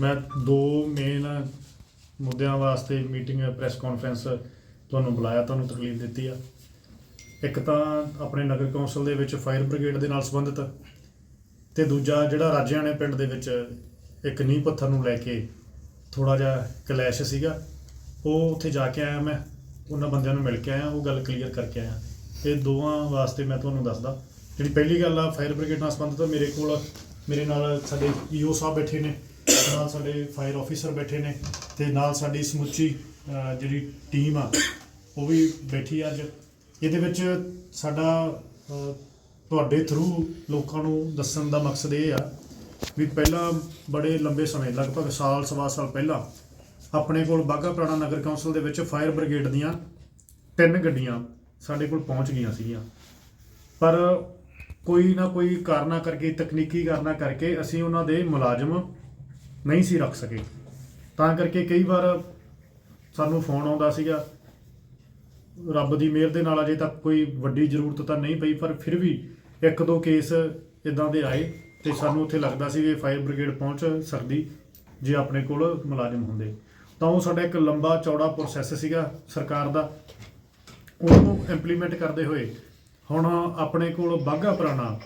ਮੈਂ ਦੋ ਮੇਨ ਮੁੱਦਿਆਂ ਵਾਸਤੇ ਮੀਟਿੰਗ ਪ੍ਰੈਸ ਕਾਨਫਰੰਸ ਤੁਹਾਨੂੰ ਬੁਲਾਇਆ, ਤੁਹਾਨੂੰ ਤਕਲੀਫ ਦਿੱਤੀ ਆ। ਇੱਕ ਤਾਂ ਆਪਣੇ ਨਗਰ ਕੌਂਸਲ ਦੇ ਵਿੱਚ ਫਾਇਰ ਬ੍ਰਿਗੇਡ ਦੇ ਨਾਲ ਸੰਬੰਧਿਤ ਤੇ ਦੂਜਾ ਜਿਹੜਾ ਰਾਜਿਆਂ ਨੇ ਪਿੰਡ ਦੇ ਵਿੱਚ ਇੱਕ ਨੀਂਹ ਪੱਥਰ ਨੂੰ ਲੈ ਕੇ ਥੋੜਾ ਜਿਹਾ ਕਲੈਸ਼ ਸੀਗਾ, ਉਹ ਉੱਥੇ ਜਾ ਕੇ ਆਇਆ ਮੈਂ, ਉਹਨਾਂ ਬੰਦਿਆਂ ਨੂੰ ਮਿਲ ਕੇ ਆਇਆ, ਉਹ ਗੱਲ ਕਲੀਅਰ ਕਰਕੇ ਆਇਆ। ਇਹ ਦੋਵਾਂ ਵਾਸਤੇ ਮੈਂ ਤੁਹਾਨੂੰ ਦੱਸਦਾ। ਜਿਹੜੀ ਪਹਿਲੀ ਗੱਲ ਆ ਫਾਇਰ ਬ੍ਰਿਗੇਡ ਨਾਲ ਸੰਬੰਧਿਤ ਮੇਰੇ ਕੋਲ, ਮੇਰੇ ਨਾਲ ਸਾਡੇ ਈਓ ਸਾਹਿਬ ਬੈਠੇ ਨੇ। ਨਾਲ ਸਾਡੇ ਫਾਇਰ ਆਫੀਸਰ ਬੈਠੇ ਨੇ ਤੇ ਨਾਲ ਸਾਡੀ ਸਮੁੱਚੀ ਅਹ, ਜਿਹੜੀ ਟੀਮ ਆ ਉਹ ਵੀ ਬੈਠੀ ਆ ਅੱਜ। ਇਹਦੇ ਵਿੱਚ ਸਾਡਾ ਅਹ, ਤੁਹਾਡੇ ਥਰੂ ਲੋਕਾਂ ਨੂੰ ਦੱਸਣ ਦਾ ਮਕਸਦ ਇਹ ਆ ਵੀ ਪਹਿਲਾਂ ਬੜੇ ਲੰਬੇ ਸਮੇਂ ਲਗਭਗ ਸਾਲ ਸਵਾ ਸਾਲ ਪਹਿਲਾਂ ਆਪਣੇ ਕੋਲ ਬਾਘਾ ਪੁਰਾਣਾ ਨਗਰ ਕੌਂਸਲ ਦੇ ਵਿੱਚ ਫਾਇਰ ਬ੍ਰਿਗੇਡ ਦੀਆਂ ਤਿੰਨ ਗੱਡੀਆਂ ਸਾਡੇ ਕੋਲ ਪਹੁੰਚ ਗਈਆਂ ਸੀਗੀਆਂ। ਪਰ ਕੋਈ ਨਾ ਕੋਈ ਕਾਰਨਾ ਕਰਕੇ ਤਕਨੀਕੀ ਕਾਰਨਾ ਕਰਕੇ ਅਸੀਂ ਉਹਨਾਂ ਦੇ ਮੁਲਾਜ਼ਮ ਨਹੀਂ ਸੀ ਰੱਖ ਸਕੇ। ਤਾਂ ਕਰਕੇ ਕਈ ਵਾਰ ਸਾਨੂੰ ਫੋਨ ਆਉਂਦਾ ਸੀਗਾ। ਰੱਬ ਦੀ ਮਿਹਰ ਦੇ ਨਾਲ ਅਜੇ ਤੱਕ ਕੋਈ ਵੱਡੀ ਜ਼ਰੂਰਤ ਤਾਂ ਨਹੀਂ ਪਈ, ਪਰ ਫਿਰ ਵੀ ਇੱਕ ਦੋ ਕੇਸ ਇਦਾਂ ਦੇ ਆਏ ਤੇ ਸਾਨੂੰ ਉੱਥੇ ਲੱਗਦਾ ਸੀ ਕਿ ਫਾਇਰ ਬ੍ਰਿਗੇਡ ਪਹੁੰਚ ਸਕਦੀ ਜੇ ਆਪਣੇ ਕੋਲ ਮੁਲਾਜ਼ਮ ਹੁੰਦੇ। ਤਾਂ ਉਹ ਸਾਡਾ ਇੱਕ ਲੰਬਾ ਚੌੜਾ ਪ੍ਰੋਸੈਸ ਸੀਗਾ ਸਰਕਾਰ ਦਾ। ਉਹਨੂੰ ਇੰਪਲੀਮੈਂਟ ਕਰਦੇ ਹੋਏ ਹੁਣ ਆਪਣੇ ਕੋਲ ਬਾਘਾ ਪੁਰਾਣਾ,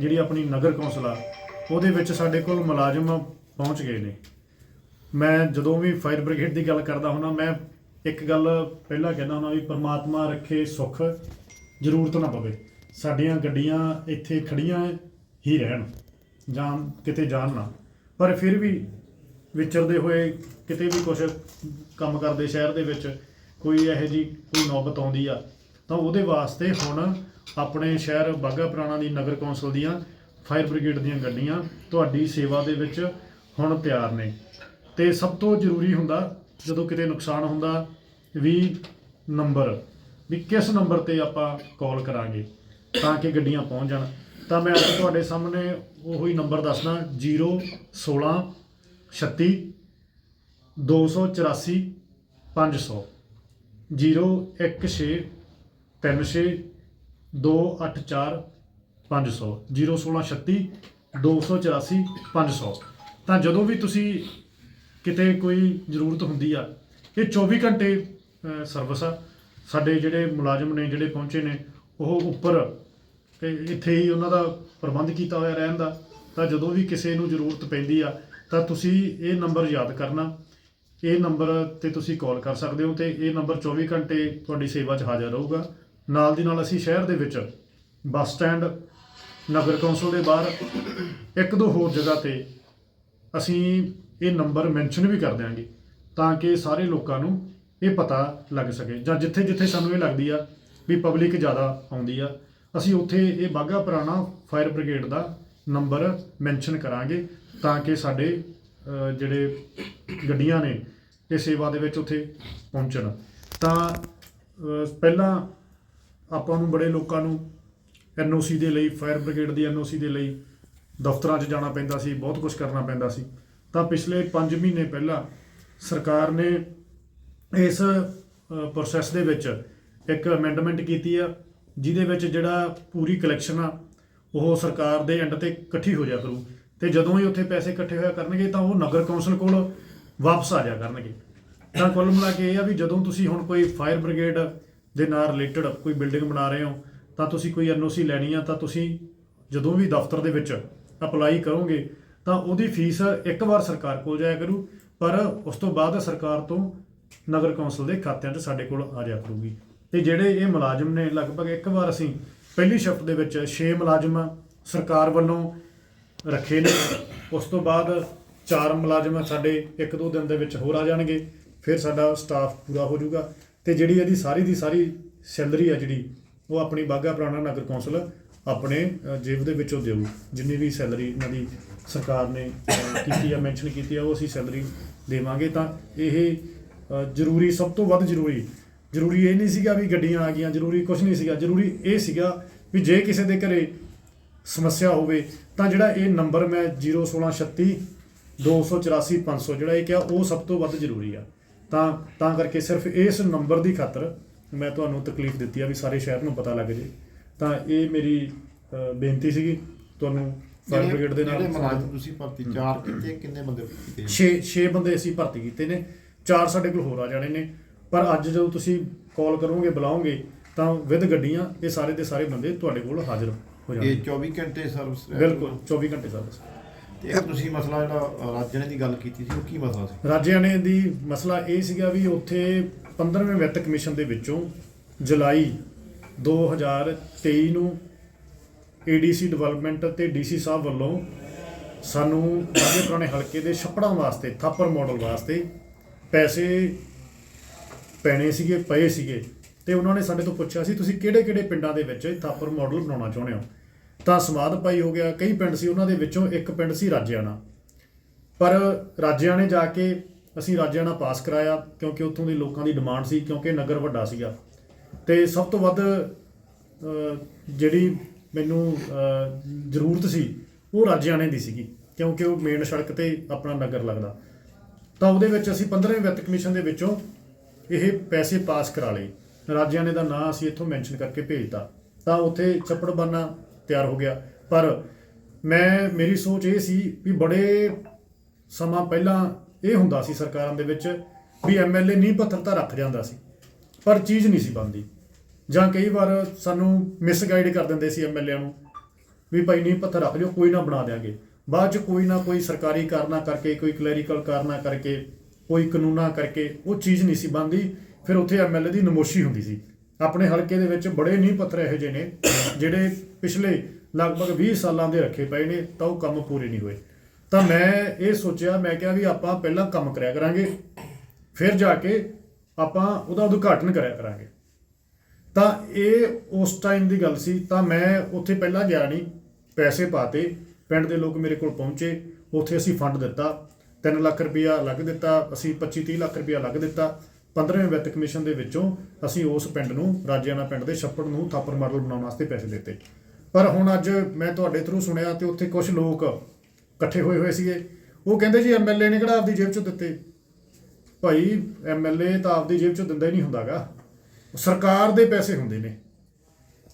ਜਿਹੜੀ ਆਪਣੀ ਨਗਰ ਕੌਂਸਲ ਆ, ਉਹਦੇ ਵਿੱਚ ਸਾਡੇ ਕੋਲ ਮੁਲਾਜ਼ਮ ਪਹੁੰਚ ਗਏ ਨੇ। ਮੈਂ ਜਦੋਂ ਵੀ ਫਾਇਰ ਬ੍ਰਿਗੇਡ ਦੀ ਗੱਲ ਕਰਦਾ ਹੁੰਦਾ, ਮੈਂ ਇੱਕ ਗੱਲ ਪਹਿਲਾਂ ਕਹਿੰਦਾ ਹੁੰਦਾ ਵੀ ਪ੍ਰਮਾਤਮਾ ਰੱਖੇ ਸੁੱਖ ਜ਼ਰੂਰਤ ਨਾ ਪਵੇ। ਸਾਡੀਆਂ ਗੱਡੀਆਂ ਇੱਥੇ ਖੜੀਆਂ ਹੀ ਰਹਿਣ, ਜਾਂ ਕਿਤੇ ਜਾਣ ਨਾ। ਪਰ ਫਿਰ ਵੀ ਵਿਚਰਦੇ ਹੋਏ ਕਿਤੇ ਵੀ ਕੁਝ ਕੰਮ ਕਰਦੇ ਸ਼ਹਿਰ ਦੇ ਵਿੱਚ, ਕੋਈ ਇਹੋ ਜੀ ਕੋਈ ਨੌਬਤ ਆਉਂਦੀ ਆ, ਤਾਂ ਉਹਦੇ ਵਾਸਤੇ ਹੁਣ ਆਪਣੇ ਸ਼ਹਿਰ ਬਾਘਾ ਪੁਰਾਣਾ ਦੀ ਨਗਰ ਕੌਂਸਲ ਦੀਆਂ ਫਾਇਰ ਬ੍ਰਿਗੇਡ ਦੀਆਂ ਗੱਡੀਆਂ, ਤੁਹਾਡੀ ਸੇਵਾ ਦੇ ਵਿੱਚ ਹੁਣ ਤਿਆਰ ਨੇ। ਤੇ ਸਭ ਤੋਂ ਜ਼ਰੂਰੀ ਹੁੰਦਾ, ਜਦੋਂ ਕਿਤੇ ਨੁਕਸਾਨ ਹੁੰਦਾ, ਵੀ ਨੰਬਰ, ਵੀ ਕਿਸ ਨੰਬਰ ਤੇ ਆਪਾਂ ਕਾਲ ਕਰਾਂਗੇ ਤਾਂ ਕਿ ਗੱਡੀਆਂ ਪਹੁੰਚ ਜਾਣ। ਤਾਂ ਮੈਂ ਅੱਜ ਤੁਹਾਡੇ ਸਾਹਮਣੇ ਉਹੋ ਹੀ ਨੰਬਰ ਦੱਸਦਾ 016 36 284 500 016 36 284 500 01636 284 500 ਤਾਂ ਜਦੋਂ ਵੀ ਤੁਸੀਂ ਕਿਤੇ ਕੋਈ ਜ਼ਰੂਰਤ ਹੁੰਦੀ ਆ, ਇਹ 24 ਘੰਟੇ ਸਰਵਿਸ ਆ। ਸਾਡੇ ਜਿਹੜੇ ਮੁਲਾਜ਼ਮ ਨੇ, ਜਿਹੜੇ ਪਹੁੰਚੇ ਨੇ, ਉਹ ਉੱਪਰ ਤੇ ਇੱਥੇ ਹੀ ਉਹਨਾਂ ਦਾ ਪ੍ਰਬੰਧ ਕੀਤਾ ਹੋਇਆ ਰਹਿਣ ਦਾ। ਤਾਂ ਜਦੋਂ ਵੀ ਕਿਸੇ ਨੂੰ ਜ਼ਰੂਰਤ ਪੈਂਦੀ ਆ, ਤਾਂ ਤੁਸੀਂ ਇਹ ਨੰਬਰ ਯਾਦ ਕਰਨਾ। ਇਹ ਨੰਬਰ ਤੇ ਤੁਸੀਂ ਕਾਲ ਕਰ ਸਕਦੇ ਹੋ ਤੇ ਇਹ ਨੰਬਰ 24 ਘੰਟੇ ਤੁਹਾਡੀ ਸੇਵਾ 'ਚ ਹਾਜ਼ਰ ਰਹੂਗਾ। ਨਾਲ ਦੀ ਨਾਲ ਅਸੀਂ ਸ਼ਹਿਰ ਦੇ ਵਿੱਚ ਬੱਸ ਸਟੈਂਡ, ਨਗਰ ਕੌਂਸਲ ਦੇ ਬਾਹਰ, ਇੱਕ ਦੋ ਹੋਰ ਜਗ੍ਹਾ ਤੇ ਅਸੀਂ ਇਹ ਨੰਬਰ ਮੈਂਸ਼ਨ ਵੀ ਕਰ ਦਿਆਂਗੇ ਤਾਂ ਕਿ ਸਾਰੇ ਲੋਕਾਂ ਨੂੰ ਇਹ ਪਤਾ ਲੱਗ ਸਕੇ ਜਾਂ ਜਿੱਥੇ ਜਿੱਥੇ ਸਾਨੂੰ ਇਹ ਲੱਗਦੀ ਆ ਵੀ ਪਬਲਿਕ ਜ਼ਿਆਦਾ ਆਉਂਦੀ ਆ, ਅਸੀਂ ਉੱਥੇ ਇਹ ਬਾਘਾ ਪੁਰਾਣਾ ਫਾਇਰ ਬ੍ਰਿਗੇਡ ਦਾ ਨੰਬਰ ਮੈਂਸ਼ਨ ਕਰਾਂਗੇ ਤਾਂ ਕਿ ਸਾਡੇ ਜਿਹੜੇ ਗੱਡੀਆਂ ਨੇ ਇਹ ਸੇਵਾ ਦੇ ਵਿੱਚ ਉੱਥੇ ਪਹੁੰਚਣ। ਤਾਂ ਪਹਿਲਾਂ ਆਪਾਂ ਨੂੰ ਬੜੇ ਲੋਕਾਂ ਨੂੰ ਐਨਓਸੀ ਦੇ ਲਈ ਫਾਇਰ ਬ੍ਰਿਗੇਡ ਦੀ ਐਨਓਸੀ ਦੇ ਲਈ ਦਫ਼ਤਰਾਂ 'ਚ ਜਾਣਾ ਪੈਂਦਾ ਸੀ, ਬਹੁਤ ਕੁਝ ਕਰਨਾ ਪੈਂਦਾ ਸੀ। ਤਾਂ ਪਿਛਲੇ 5 ਮਹੀਨੇ ਪਹਿਲਾਂ ਸਰਕਾਰ ਨੇ ਇਸ ਪ੍ਰੋਸੈਸ ਦੇ ਵਿੱਚ ਇੱਕ ਅਮੈਂਡਮੈਂਟ ਕੀਤੀ ਆ, ਜਿਹਦੇ ਵਿੱਚ ਜਿਹੜਾ ਪੂਰੀ ਕਲੈਕਸ਼ਨ ਆ, ਉਹ ਸਰਕਾਰ ਦੇ ਐਂਡ ਤੇ ਇਕੱਠੀ ਹੋ ਜਾ ਕਰੂ। ਤੇ ਜਦੋਂ ਹੀ ਉੱਥੇ ਪੈਸੇ ਇਕੱਠੇ ਹੋਇਆ ਕਰਨਗੇ, ਤਾਂ ਉਹ ਨਗਰ ਕੌਂਸਲ ਕੋਲ ਵਾਪਸ ਆ ਜਾ ਕਰਨਗੇ। ਤਾਂ ਕੁੱਲ ਮਿਲਾ ਕੇ ਇਹ ਆ ਵੀ ਜਦੋਂ ਤੁਸੀਂ ਹੁਣ ਕੋਈ ਫਾਇਰ ਬ੍ਰਿਗੇਡ ਦੇ ਨਾਲ ਰਿਲੇਟਡ ਕੋਈ ਬਿਲਡਿੰਗ ਬਣਾ ਰਹੇ ਹੋ, ਤਾਂ ਤੁਸੀਂ ਕੋਈ ਐਨਓਸੀ ਲੈਣੀ ਆ, ਤਾਂ ਤੁਸੀਂ ਜਦੋਂ ਵੀ ਦਫ਼ਤਰ ਦੇ ਵਿੱਚ ਅਪਲਾਈ ਕਰੋਗੇ, ਤਾਂ ਉਹਦੀ ਫੀਸ ਇੱਕ ਵਾਰ ਸਰਕਾਰ ਕੋਲ ਜਾਇਆ ਕਰੂ, ਪਰ ਉਸ ਤੋਂ ਬਾਅਦ ਸਰਕਾਰ ਤੋਂ ਨਗਰ ਕੌਂਸਲ ਦੇ ਖਾਤਿਆਂ 'ਚ ਸਾਡੇ ਕੋਲ ਆ ਜਾਇਆ ਕਰੂਗੀ। ਤੇ ਜਿਹੜੇ ਇਹ ਮੁਲਾਜ਼ਮ ਨੇ, ਲਗਭਗ ਇੱਕ ਵਾਰ ਅਸੀਂ ਪਹਿਲੀ ਸ਼ਿਫਟ ਦੇ ਵਿੱਚ 6 ਮੁਲਾਜ਼ਮ ਸਰਕਾਰ ਵੱਲੋਂ ਰੱਖੇ ਨੇ, ਉਸ ਤੋਂ ਬਾਅਦ ਚਾਰ ਮੁਲਾਜ਼ਮ ਸਾਡੇ ਇੱਕ ਦੋ ਦਿਨ ਦੇ ਵਿੱਚ ਹੋਰ ਆ ਜਾਣਗੇ, ਫਿਰ ਸਾਡਾ ਸਟਾਫ ਪੂਰਾ ਹੋ ਜਾਊਗਾ। ਤੇ ਜਿਹੜੀ ਇਹਦੀ ਸਾਰੀ ਦੀ ਸਾਰੀ ਸੈਲਰੀ ਆ ਜਿਹੜੀ, ਉਹ ਆਪਣੀ ਬਾਗਾ ਪੁਰਾਣਾ ਨਗਰ ਕੌਂਸਲ ਆਪਣੇ ਜੇਬ ਦੇ ਵਿੱਚੋਂ ਦੇਊ ਜਿੰਨੀ ਵੀ ਸੈਲਰੀ ਇਹਨਾਂ ਦੀ ਸਰਕਾਰ ਨੇ ਕੀਤੀ ਆ ਮੈਂਸ਼ਨ ਕੀਤੀ ਆ, ਉਹ ਅਸੀਂ ਸੈਲਰੀ ਦੇਵਾਂਗੇ। ਤਾਂ ਇਹ ਜ਼ਰੂਰੀ, ਸਭ ਤੋਂ ਵੱਧ ਜ਼ਰੂਰੀ ਜ਼ਰੂਰੀ ਇਹ ਨਹੀਂ ਸੀਗਾ ਵੀ ਗੱਡੀਆਂ ਆ ਗਈਆਂ, ਜ਼ਰੂਰੀ ਕੁਝ ਨਹੀਂ ਸੀਗਾ। ਜ਼ਰੂਰੀ ਇਹ ਸੀਗਾ ਵੀ ਜੇ ਕਿਸੇ ਦੇ ਘਰੇ ਸਮੱਸਿਆ ਹੋਵੇ, ਤਾਂ ਜਿਹੜਾ ਇਹ ਨੰਬਰ ਮੈਂ 01636 284 500 ਜਿਹੜਾ ਇਹ ਕਿਹਾ, ਉਹ ਸਭ ਤੋਂ ਵੱਧ ਜ਼ਰੂਰੀ ਆ। ਤਾਂ ਤਾਂ ਕਰਕੇ ਸਿਰਫ ਇਸ ਨੰਬਰ ਦੀ ਖਾਤਰ ਮੈਂ ਤੁਹਾਨੂੰ ਤਕਲੀਫ ਦਿੱਤੀ ਆ ਵੀ ਸਾਰੇ ਸ਼ਹਿਰ ਨੂੰ ਪਤਾ ਲੱਗ ਜੇ। ਤਾਂ ਇਹ ਮੇਰੀ ਬੇਨਤੀ ਸੀਗੀ ਤੁਹਾਨੂੰ ਫਾਇਰ ਬ੍ਰਿਗੇਡ ਦੇ ਨਾਲ ਜਿਹੜੇ ਮੁਲਾਜ਼ਮ ਤੁਸੀਂ ਭਰਤੀ ਚਾਰ ਕੀਤੇ ਕਿੰਨੇ ਬੰਦੇ ਕੀਤੇ 6 6 ਬੰਦੇ ਅਸੀਂ ਭਰਤੀ ਕੀਤੇ ਨੇ ਚਾਰ ਸਾਡੇ ਕੋਲ ਹੋਰ ਆ ਜਾਣੇ ਨੇ ਪਰ ਅੱਜ ਜਦੋਂ ਤੁਸੀਂ ਕਾਲ ਕਰੋਗੇ ਬੁਲਾਓਗੇ ਤਾਂ ਵਿਦ ਗੱਡੀਆਂ ਇਹ ਸਾਰੇ ਦੇ ਸਾਰੇ ਬੰਦੇ ਤੁਹਾਡੇ ਕੋਲ ਹਾਜ਼ਰ ਹੋ ਇਹ ਜਾਣਗੇ 24 ਘੰਟੇ ਸਰਵਿਸ ਬਿਲਕੁਲ 24 ਘੰਟੇ ਸਰਵਿਸ ਤੇ ਤੁਸੀਂ ਮਸਲਾ ਜਿਹੜਾ ਰਾਜਣੇ ਦੀ ਗੱਲ ਕੀਤੀ ਸੀ ਉਹ ਕੀ ਮਸਲਾ ਸੀ? ਰਾਜਿਆਣੇ ਦੀ ਮਸਲਾ ਇਹ ਸੀਗਾ ਵੀ ਉੱਥੇ 15ਵੇਂ ਵਿੱਤ ਕਮਿਸ਼ਨ ਦੇ ਵਿੱਚੋਂ ਜੁਲਾਈ 2023 ਨੂੰ ਏਡੀਸੀ ਡਿਵੈਲਪਮੈਂਟ ਤੇ ਡੀਸੀ ਸਾਹਿਬ ਵੱਲੋਂ ਸਾਨੂੰ ਬਾਗੇ ਪੁਰਾਣੇ ਹਲਕੇ ਦੇ ਛੱਪੜਾਂ ਵਾਸਤੇ, ਥਾਪਰ ਮਾਡਲ ਵਾਸਤੇ ਪੈਸੇ ਪੈਣੇ ਸੀਗੇ, ਪਏ ਸੀਗੇ ਤੇ ਉਹਨਾਂ ਨੇ ਸਾਡੇ ਤੋਂ ਪੁੱਛਿਆ ਸੀ, ਤੁਸੀਂ ਕਿਹੜੇ ਕਿਹੜੇ ਪਿੰਡਾਂ ਦੇ ਵਿੱਚ ਥਾਪਰ ਮਾਡਲ ਬਣਾਉਣਾ ਚਾਹੁੰਦੇ ਹੋ? ਤਾਂ ਸਮਾਦ ਪਾਈ ਹੋ ਗਿਆ, ਕਈ ਪਿੰਡ ਸੀ ਉਹਨਾਂ ਦੇ ਵਿੱਚੋਂ ਇੱਕ ਪਿੰਡ ਸੀ ਰਾਜਿਆਣਾ। ਪਰ ਰਾਜਿਆਣੇ ਜਾ ਕੇ ਅਸੀਂ ਰਾਜਿਆਣਾ ਪਾਸ ਕਰਾਇਆ ਕਿਉਂਕਿ ਉੱਥੋਂ ਦੇ ਲੋਕਾਂ ਦੀ ਡਿਮਾਂਡ ਸੀ, ਕਿਉਂਕਿ ਨਗਰ ਵੱਡਾ ਸੀਗਾ। ਤੇ ਸਭ ਤੋਂ ਵੱਧ ਜਿਹੜੀ ਮੈਨੂੰ ਜ਼ਰੂਰਤ ਸੀ, ਉਹ ਰਾਜਿਆਣੇ ਦੀ ਸੀਗੀ, ਕਿਉਂਕਿ ਉਹ ਮੇਨ ਸੜਕ ਤੇ ਆਪਣਾ ਨਗਰ ਲੱਗਦਾ। ਤਾਂ ਉਹਦੇ ਵਿੱਚ ਅਸੀਂ 15ਵੇਂ ਵਿੱਤ ਕਮਿਸ਼ਨ ਦੇ ਵਿੱਚੋਂ ਇਹ ਪੈਸੇ ਪਾਸ ਕਰਾ ਲਏ। ਰਾਜਿਆਣੇ ਦਾ ਨਾਂ ਅਸੀਂ ਇੱਥੋਂ ਮੈਂਸ਼ਨ ਕਰਕੇ ਭੇਜਤਾ। ਤਾਂ ਉੱਥੇ ਛੱਪੜ ਬੰਨਾ ਤਿਆਰ ਹੋ ਗਿਆ। ਪਰ ਮੈਂ, ਮੇਰੀ ਸੋਚ ਇਹ ਸੀ ਵੀ ਬੜੇ ਸਮਾਂ ਪਹਿਲਾਂ ਇਹ ਹੁੰਦਾ ਸੀ ਸਰਕਾਰਾਂ ਦੇ ਵਿੱਚ ਵੀ ਐਮਐਲਏ ਨਹੀਂ ਪੱਥਰ ਤਾਂ ਰੱਖ ਜਾਂਦਾ ਸੀ, ਪਰ ਚੀਜ਼ ਨਹੀਂ ਸੀ ਬਣਦੀ। ਜਾਂ ਕਈ ਵਾਰ ਸਾਨੂੰ ਮਿਸਗਾਈਡ ਕਰ ਦਿੰਦੇ ਸੀ ਐਮਐਲਏ ਨੂੰ, ਵੀ ਭਾਈ ਨਹੀਂ, ਪੱਥਰ ਰੱਖ ਲਿਓ, ਕੋਈ ਨਾ ਬਣਾ ਦੇਾਂਗੇ ਬਾਅਦ ਚ ਕੋਈ ਨਾ ਕੋਈ ਸਰਕਾਰੀ ਕਾਰਨਾ ਕਰਕੇ, ਕੋਈ ਕਲੈਰੀਕਲ ਕਾਰਨਾ ਕਰਕੇ, ਕੋਈ ਕਾਨੂੰਨਾ ਕਰਕੇ ਉਹ ਚੀਜ਼ ਨਹੀਂ ਸੀ ਬਣਦੀ। ਫਿਰ ਉੱਥੇ ਐਮਐਲਏ ਦੀ ਨਮੋਸ਼ੀ ਹੁੰਦੀ ਸੀ। ਆਪਣੇ ਹਲਕੇ ਦੇ ਵਿੱਚ ਬੜੇ ਨੀਂਹ ਪੱਥਰ ਇਹੋ ਜਿਹੇ ਨੇ, ਜਿਹੜੇ ਪਿਛਲੇ ਲਗਭਗ 20 ਸਾਲਾਂ ਦੇ ਰੱਖੇ ਪਏ ਨੇ, ਤਾਂ ਉਹ ਕੰਮ ਪੂਰੇ ਨਹੀਂ ਹੋਏ। ਤਾਂ ਮੈਂ ਇਹ ਸੋਚਿਆ, ਮੈਂ ਕਿਹਾ ਵੀ ਆਪਾਂ ਪਹਿਲਾਂ ਕੰਮ ਕਰਿਆ ਕਰਾਂਗੇ, ਫਿਰ ਜਾ ਕੇ ਆਪਾਂ ਉਹਦਾ ਉਦਘਾਟਨ ਕਰਿਆ ਕਰਾਂਗੇ। ਤਾਂ ਇਹ ਉਸ ਟਾਈਮ ਦੀ ਗੱਲ ਸੀ, ਤਾਂ ਮੈਂ ਉੱਥੇ ਪਹਿਲਾਂ ਗਿਆ ਨਹੀਂ ਪੈਸੇ ਪਾਤੇ ਪਿੰਡ ਦੇ ਲੋਕ ਮੇਰੇ ਕੋਲ ਪਹੁੰਚੇ, ਉੱਥੇ ਅਸੀਂ ਫੰਡ ਦਿੱਤਾ 3 ਲੱਖ ਰੁਪਇਆ ਲੱਗ ਦਿੱਤਾ, ਅਸੀਂ 25 30 ਲੱਖ ਰੁਪਇਆ ਲੱਗ ਦਿੱਤਾ 15ਵੇਂ ਵਿੱਤ ਕਮਿਸ਼ਨ ਦੇ ਵਿੱਚੋਂ ਅਸੀਂ ਉਸ ਪਿੰਡ ਨੂੰ, ਰਾਜਿਆਣਾ ਪਿੰਡ ਦੇ ਛੱਪੜ ਨੂੰ ਥਾਪਰ ਮਾਡਲ ਬਣਾਉਣ ਵਾਸਤੇ ਪੈਸੇ ਦਿੱਤੇ। ਪਰ ਹੁਣ ਅੱਜ ਮੈਂ ਤੁਹਾਡੇ ਥਰੂ ਸੁਣਿਆ ਤੇ ਉੱਥੇ ਕੁਝ ਲੋਕ ਇਕੱਠੇ ਹੋਏ ਹੋਏ ਸੀਗੇ। ਉਹ ਕਹਿੰਦੇ ਜੀ ਐਮਐਲਏ ਨੇ ਕਿਹੜਾ ਆਪਦੀ ਜੇਬ ਚੋਂ ਦਿੱਤੇ? ਭਾਈ ਐਮਐਲਏ ਤਾਂ ਆਪਦੀ ਜੇਬ ਚੋਂ ਦਿੰਦਾ ਹੀ ਨਹੀਂ ਹੁੰਦਾਗਾ। ਸਰਕਾਰ ਦੇ ਪੈਸੇ ਹੁੰਦੇ ਨੇ।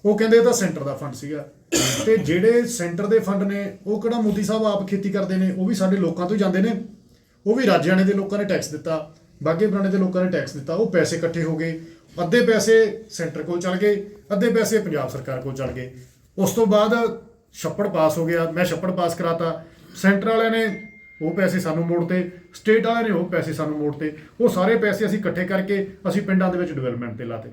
ਉਹ ਕਹਿੰਦੇ ਇਹ ਤਾਂ ਸੈਂਟਰ ਦਾ ਫੰਡ ਸੀਗਾ। ਤੇ ਜਿਹੜੇ ਸੈਂਟਰ ਦੇ ਫੰਡ ਨੇ, ਉਹ ਕਿਹੜਾ ਮੋਦੀ ਸਾਹਿਬ ਆਪ ਖੇਤੀ ਕਰਦੇ ਨੇ, ਉਹ ਵੀ ਸਾਡੇ ਲੋਕਾਂ ਤੋਂ ਹੀ ਜਾਂਦੇ ਨੇ। ਉਹ ਵੀ ਰਾਜਿਆਣੇ ਦੇ ਲੋਕਾਂ ਨੇ ਟੈਕਸ ਦਿੱਤਾ ਬਾਗੇ ਪੁਰਾਣੇ ਦੇ ਲੋਕਾਂ ਨੇ ਟੈਕਸ ਦਿੱਤਾ, ਉਹ ਪੈਸੇ ਇਕੱਠੇ ਹੋ ਗਏ। ਅੱਧੇ ਪੈਸੇ ਸੈਂਟਰ ਕੋਲ ਚਲ ਗਏ, ਅੱਧੇ ਪੈਸੇ ਪੰਜਾਬ ਸਰਕਾਰ ਕੋਲ ਚਲ ਗਏ। ਉਸ ਤੋਂ ਬਾਅਦ ਛੱਪੜ ਪਾਸ ਹੋ ਗਿਆ, ਮੈਂ ਛੱਪੜ ਪਾਸ ਕਰਾਤਾ। ਸੈਂਟਰ ਵਾਲਿਆਂ ਨੇ ਉਹ ਪੈਸੇ ਸਾਨੂੰ ਮੋੜ ਤੇ ਸਟੇਟ ਵਾਲਿਆਂ ਨੇ ਉਹ ਪੈਸੇ ਸਾਨੂੰ ਮੋੜ ਤੇ ਉਹ ਸਾਰੇ ਪੈਸੇ ਅਸੀਂ ਇਕੱਠੇ ਕਰਕੇ ਅਸੀਂ ਪਿੰਡਾਂ ਦੇ ਵਿੱਚ ਡਿਵੈਲਪਮੈਂਟ ਤੇ ਲਾਤੇ।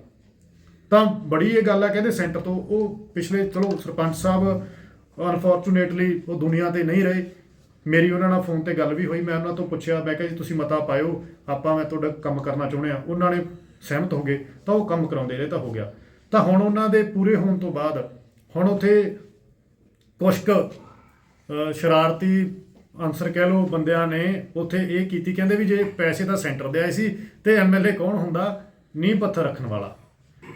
ਤਾਂ ਬੜੀ ਇਹ ਗੱਲ ਆ, ਕਹਿੰਦੇ ਸੈਂਟਰ ਤੋਂ ਉਹ ਪਿਛਲੇ, ਚਲੋ ਸਰਪੰਚ ਸਾਹਿਬ ਅਨਫੋਰਚੂਨੇਟਲੀ ਉਹ ਦੁਨੀਆ ਤੇ ਨਹੀਂ ਰਹੇ। ਮੇਰੀ ਉਹਨਾਂ ਨਾਲ ਫੋਨ ਤੇ ਗੱਲ ਵੀ ਹੋਈ, ਮੈਂ ਉਹਨਾਂ ਤੋਂ ਪੁੱਛਿਆ, ਮੈਂ ਕਿਹਾ ਜੀ ਤੁਸੀਂ ਮਤਾ ਪਾਇਓ, ਆਪਾਂ ਮੈਂ ਤੁਹਾਡਾ ਕੰਮ ਕਰਨਾ ਚਾਹੁੰਦੇ ਆ। ਉਹਨਾਂ ਨੇ ਸਹਿਮਤ ਹੋ ਗਏ, ਤਾਂ ਉਹ ਕੰਮ ਕਰਾਉਂਦੇ ਰਹੇ, ਤਾਂ ਹੋ ਗਿਆ। ਤਾਂ ਹੁਣ ਉਹਨਾਂ ਦੇ ਪੂਰੇ ਹੋਣ ਤੋਂ ਬਾਅਦ, ਹੁਣ ਉੱਥੇ ਕੁਛ ਕੁ ਸ਼ਰਾਰਤੀ ਅਨਸਰ ਕਹਿ ਲੋ ਬੰਦਿਆਂ ਨੇ ਉੱਥੇ ਇਹ ਕੀਤੀ। ਕਹਿੰਦੇ ਵੀ ਜੇ ਪੈਸੇ ਤਾਂ ਸੈਂਟਰ ਦੇ ਆਏ ਸੀ ਤੇ ਐਮਐਲਏ ਕੌਣ ਹੁੰਦਾ? ਨੀਂਹ ਪੱਥਰ ਰੱਖਣ ਵਾਲਾ।